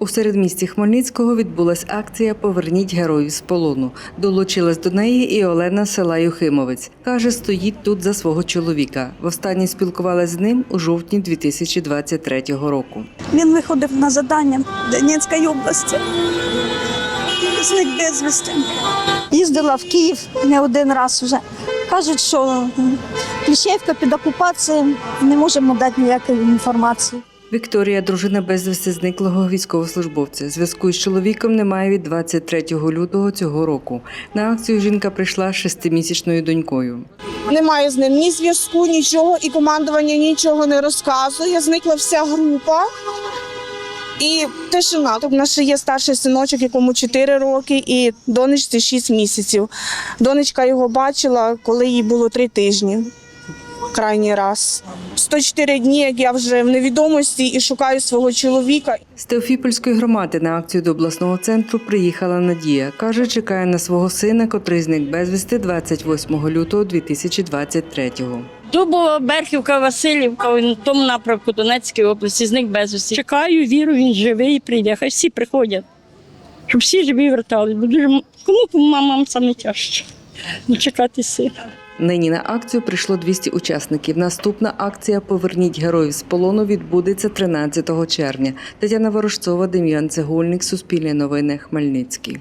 У середмісті Хмельницького відбулась акція Поверніть героїв з полону. Долучилась до неї і Олена села Юхимовець. Каже, стоїть тут за свого чоловіка. Востаннє спілкувалась з ним у жовтні 2023 року. Він виходив на завдання в Донецькій області. Зник безвісти. Їздила в Київ не один раз вже. Кажуть, що м, Кліщеївка під окупацією, не можемо дати ніякої інформації. Вікторія, дружина безвісти зниклого військовослужбовця. Зв'язку з чоловіком немає від 23 лютого цього року. На акцію жінка прийшла з шестимісячною донькою. Немає з ним ні зв'язку, нічого, і командування нічого не розказує. Зникла вся група. І тишина. Тобто, У нас ще є старший синочок, якому 4 роки, і донечці 6 місяців. Донечка його бачила, коли їй було 3 тижні. Крайній раз. 104 дні, як я вже в невідомості і шукаю свого чоловіка. З Теофіпольської громади на акцію до обласного центру приїхала Надія. Каже, чекає на свого сина, котрий зник безвісти 28 лютого 2023-го. Дубова, Берхівка, Васильівка, в тому напрямку Донецької області, зник безвісті. Чекаю, віру, він живий і прийде. Хай всі приходять, щоб всі живі вертались. Бо дуже кому мамам саме тяжче не чекати сина. Нині на акцію прийшло 200 учасників. Наступна акція Поверніть героїв з полону відбудеться 13 червня. Тетяна Ворожцова, Дем'ян Цегольник, Суспільне новини, Хмельницький.